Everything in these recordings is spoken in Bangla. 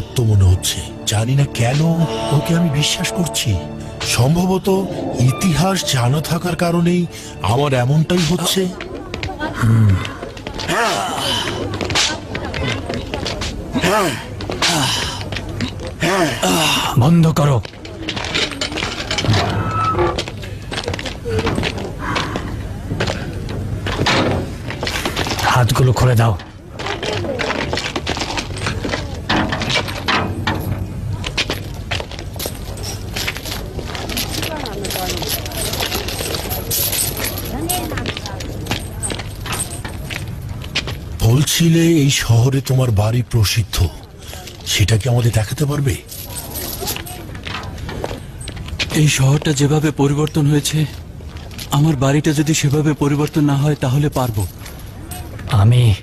সত্য মনে হচ্ছে। জানি না কেন ওকে আমি বিশ্বাস করছি। সম্ভবত ইতিহাস জানা থাকার কারণেই আমার এমনটাই হচ্ছে। বন্ধ করো। হাতগুলো খুলে দাও। বলছিলে এই শহরে তোমার বাড়ি প্রসিদ্ধ। সেটা কি আমাদের দেখাতে পারবে? এই শহরটা যেভাবে পরিবর্তন হয়েছে আমার বাড়িটা যদি সেভাবে পরিবর্তন না হয় তাহলে পারব। আমি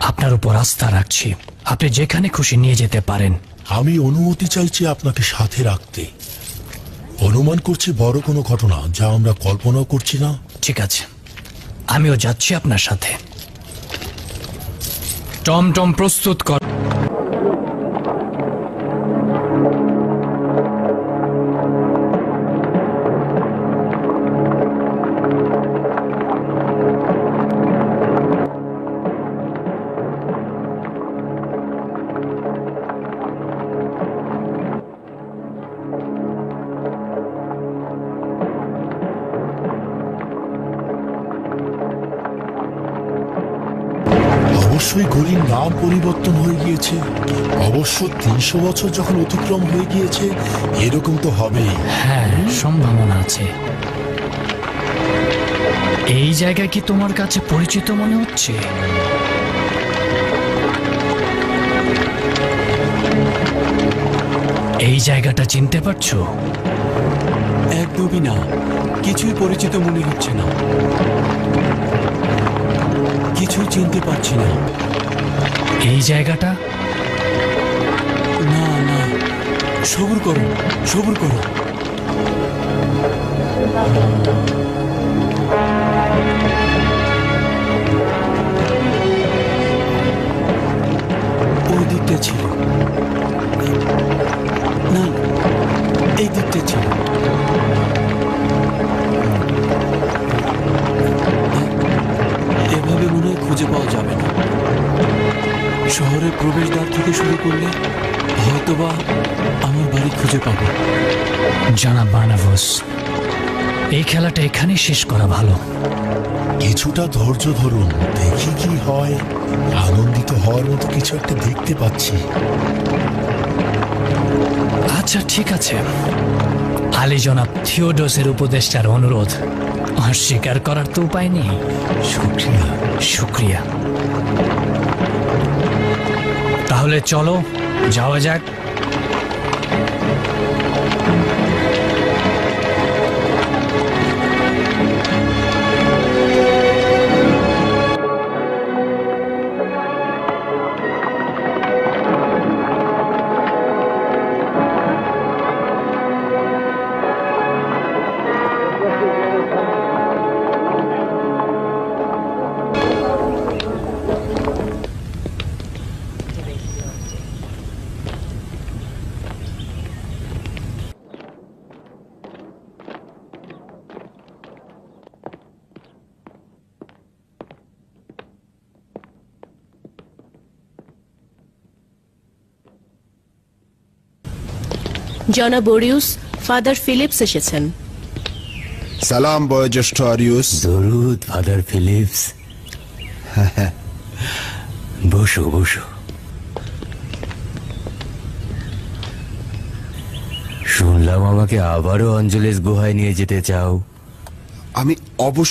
আপনার উপর আস্থা রাখছি। আপনি যেখানে খুশি নিয়ে যেতে পারেন। আমি অনুমতি চাইছি আপনাকে সাথে রাখতে। অনুমান করছে বড় কোনো ঘটনা যা আমরা কল্পনাও করছি না। ঠিক আছে। আমিও যাচ্ছি আপনার সাথে। টম টম প্রস্তুত কর। অবশ্যই গলির নাম পরিবর্তন হয়ে গিয়েছে। অবশ্য তিনশো বছর যখন অতিক্রম হয়ে গিয়েছে এরকম তো হবেই। হ্যাঁ সম্ভাবনা আছে। এই জায়গা কি তোমার কাছে পরিচিত মনে হচ্ছে? এই জায়গাটা চিনতে পারছ? একদমই না। কিছুই পরিচিত মনে হচ্ছে না। কিছুই চিনতে পারছি না। এই জায়গাটা? না না। সবুর করো সবুর করো ওই দিকটা ছিল। প্রবেশদ্বার থেকে শুরু করলে হয়তোবা আমার বাড়ি খুঁজে পাবো। জানা বানাভোস এই খেলাটা এখানেই শেষ করা ভালো। কিছুটা ধৈর্য ধরুন দেখি কি হয়। আনন্দিত হওয়ার মতো কিছু একটা দেখতে পাচ্ছি। আচ্ছা ঠিক আছে। আলী জনাব থিওডোসের উপদেষ্টার অনুরোধ অস্বীকার করার তো উপায় নেই। শুক্রিয়া। শুক্রিয়া। তাহলে চলো যাওয়া যাক জনাব বরিউস ফাদার ফিলিপস এসেছেন। সালাম বয়োজ্যেষ্ঠ আরিউস দরুদ ফাদার ফিলিপস। বসো বসো। শুনলাম আমাকে আবারও অঞ্জলেস গুহায় নিয়ে যেতে চাও। আমি অবশ্য